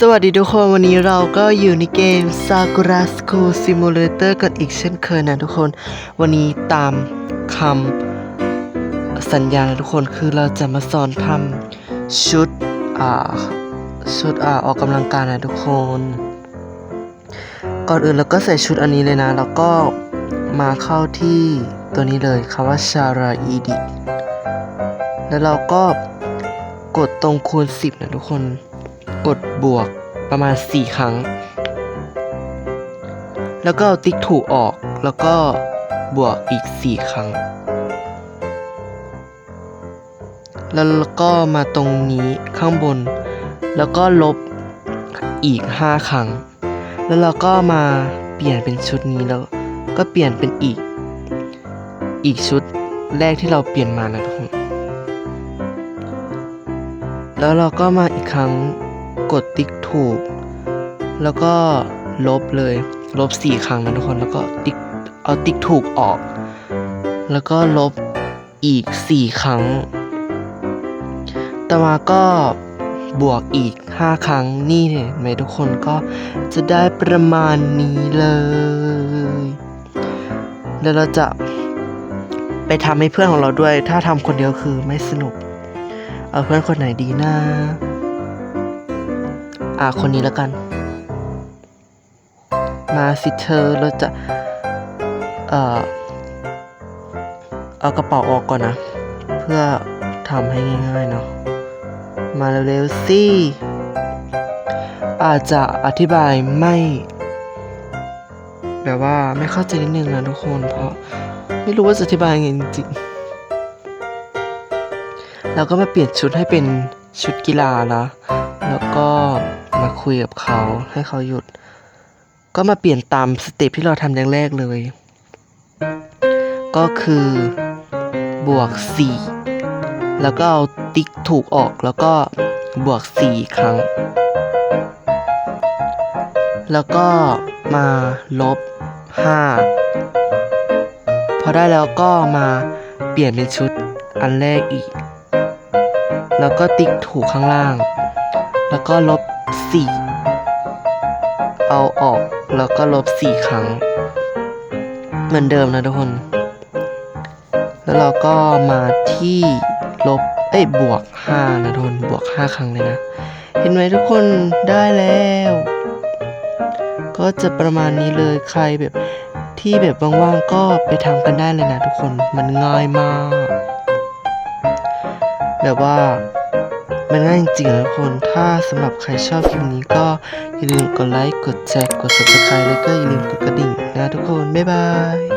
สวัสดีทุกคนวันนี้เราก็อยู่ในเกม Sakura School Simulator กันอีกเช่นเคยนะทุกคน วันนี้ตามคำสัญญานะทุกคนคือเราจะมาสอนทำชุดอ่าชุดอ่าออกกำลังกายนะทุกคน ก่อนอื่นเราก็ใส่ชุดอันนี้เลยนะ แล้วก็มาเข้าที่ตัวนี้เลยคำว่าชาราอีดิแล้วเราก็กดตรงคูณ 10 นะทุกคน กดบวกประมาณ 4 ครั้ง แล้วก็เอาติ๊กถูกออกแล้วก็บวกอีก 4 ครั้ง แล้วก็มาตรงนี้ข้างบน แล้วก็ลบอีก 5 ครั้ง แล้วเราก็มาเปลี่ยนเป็นชุดนี้แล้วก็เปลี่ยนเป็นอีก อีกชุดแรกที่เราเปลี่ยนมานะทุกคนแล้วเราก็มาอีกครั้ง กดติ๊กถูก แล้วก็ลบเลย ลบสี่ครั้งนะทุกคน แล้วก็ติ๊กเอาติ๊กถูกออก แล้วก็ลบอีกสี่ครั้ง ต่อมาก็บวกอีกห้าครั้งนี่เห็นไหมทุกคนก็จะได้ประมาณนี้เลย แล้วเราจะไปทำให้เพื่อนของเราด้วย ถ้าทำคนเดียวคือไม่สนุก เอาเพื่อนคนไหนดีนะ อ่าคนนี้แล้วกัน มาสิเธอเราจะ เอ่อ เอากระเป๋าออกก่อนนะ เพื่อทำให้ง่ายๆเนาะ มาเร็วๆสิอาจจะอธิบายไม่ แบบว่าไม่เข้าใจนิดนึงนะทุกคน เพราะไม่รู้ว่าจะอธิบายยังไงจริงๆเราก็มาเปลี่ยนชุดให้เป็นชุดกีฬานะแล้วก็ มาคุยกับเขาให้เขาหยุด ก็มาเปลี่ยนตามสเต็ปที่เราทำอย่างแรกเลย ก็คือบวก 4 แล้วก็เอาติ๊กถูกออกแล้วก็บวก 4 ครั้ง แล้วก็มาลบ 5 พอได้แล้วก็มาเปลี่ยนเป็นชุดอันแรกอีก แล้วก็ติ๊กถูกข้างล่าง แล้วก็ลบ 4 เอาออกแล้วก็ลบ 4 ครั้ง เหมือนเดิมนะทุกคน แล้วเราก็มาที่ลบ เอ้ย บวก 5 นะทุกคน บวก 5 ครั้งเลยนะ เห็นไหมทุกคนได้แล้ว ก็จะประมาณนี้เลยใครแบบที่แบบว่างๆก็ไปทำกันได้เลยนะทุกคน มันง่ายมาก แบบว่า มันง่ายจริงๆนะทุกคน ถ้าสำหรับใครชอบคลิปนี้ก็อย่าลืมกดไลค์ กดแชร์ กด subscribe แล้วก็อย่าลืมกดกระดิ่งนะทุกคน บ๊ายบาย